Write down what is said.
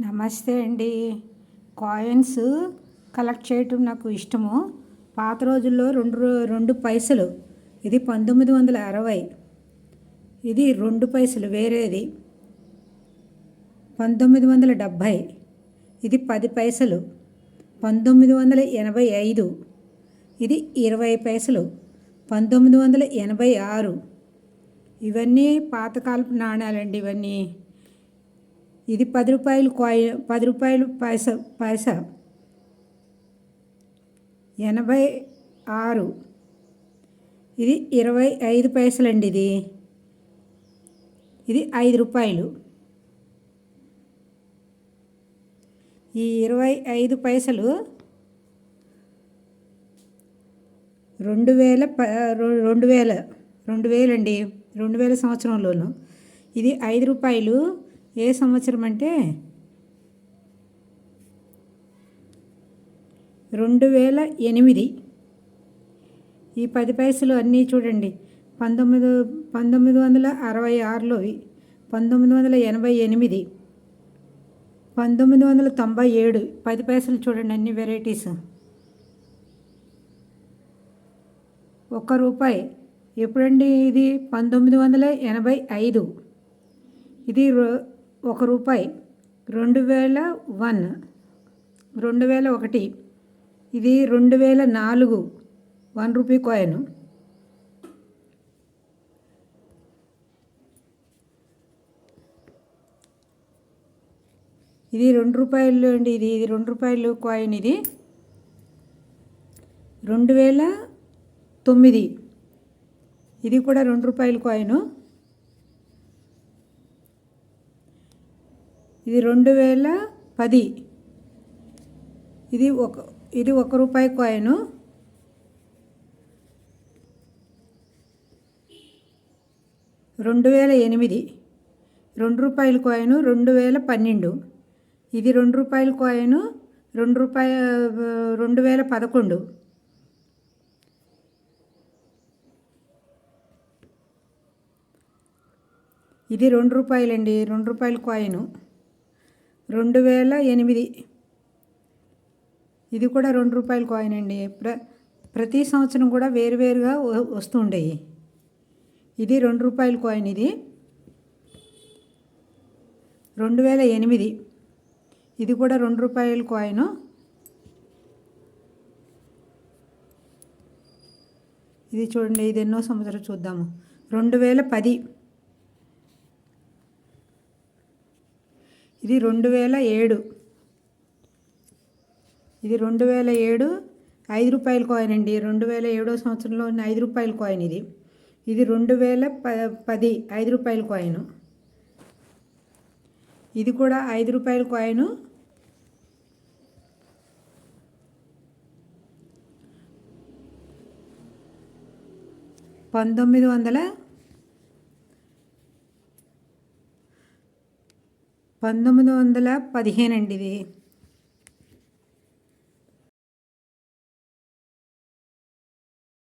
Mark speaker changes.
Speaker 1: నమస్తే అండి. Coins collect చేయటం నాకు ఇష్టము. పాత రోజుల్లో రెండు రెండు పైసలు. ఇది పంతొమ్మిది వందల అరవై. ఇది రెండు పైసలు వేరేది. పంతొమ్మిది వందల డెబ్భై. ఇది పది పైసలు. పంతొమ్మిది వందల ఎనభై ఐదు. ఇది ఇరవై పైసలు. పంతొమ్మిది వందల ఎనభై ఆరు. ఇవన్నీ పాతకాలపు నాణాలండి ఇవన్నీ. ఇది పది రూపాయలు కాయి పది రూపాయలు పైస పైసా. ఎనభై ఆరు. ఇది ఇరవై ఐదు పైసలండి ఇది. ఇది ఐదు రూపాయలు. ఈ ఇరవై ఐదు పైసలు రెండు వేల ప రెండు వేల రెండు వేలండి. రెండు వేల సంవత్సరంలోను. ఇది ఐదు రూపాయలు. ఏ సంవత్సరం అంటే? రెండు వేల ఎనిమిది. ఈ పది పైసలు అన్నీ చూడండి. పంతొమ్మిది పంతొమ్మిది వందల అరవై ఆరులోవి పంతొమ్మిది వందల ఎనభై ఎనిమిది పంతొమ్మిది వందల తొంభై ఏడు. పది పైసలు చూడండి అన్ని వెరైటీస్. ఒక్క రూపాయి. ఎప్పుడండి ఇది? పంతొమ్మిది వందల ఎనభై ఐదు. ఇది రో- ఒక రూపాయి. రెండు వేల వన్. రెండు వేల ఒకటి. ఇది రెండు వేల నాలుగు. One rupee coin. ఇది రెండు రూపాయలు అండి. ఇది ఇది రెండు రూపాయలు కాయిన్ ఇది. రెండు వేల తొమ్మిది. ఇది కూడా రెండు రూపాయల కాయిన్. ఇది రెండు వేల పది. ఇది ఒక ఇది ఒక రూపాయి కాయిను. రెండు వేల ఎనిమిది. రెండు రూపాయల కాయిన్ రెండు వేల పన్నెండు. ఇది రెండు రూపాయల కాయిను రెండు రూపాయ రెండు వేల పదకొండు. ఇది రెండు రూపాయలండి రెండు రూపాయల కాయిను. రెండు వేల ఎనిమిది. ఇది కూడా రెండు రూపాయల కాయిన్ అండి. ప్ర ప్రతి సంవత్సరం కూడా వేరువేరుగా వ- వస్తూ ఉండేవి ఇది రెండు రూపాయల కాయిన్ ఇది. రెండు వేల ఎనిమిది. ఇది కూడా రెండు రూపాయల కాయిన్ ఇది చూడండి ఇది ఎన్నో సంవత్సరం చూద్దాము. రెండు వేల పది. ఇది రెండు వేల ఏడు. ఇది రెండు వేల ఏడు ఐదు రూపాయల కాయిన్ అండి. రెండు వేల ఏడో సంవత్సరంలో ఉన్న ఐదు రూపాయల కాయిన్ ఇది. ఇది రెండు వేల ప పది ఐదు రూపాయల కాయిన్ ఇది కూడా ఐదు రూపాయల కాయిన్ పంతొమ్మిది వందల పంతొమ్మిది వందల పదిహేను అండి ఇది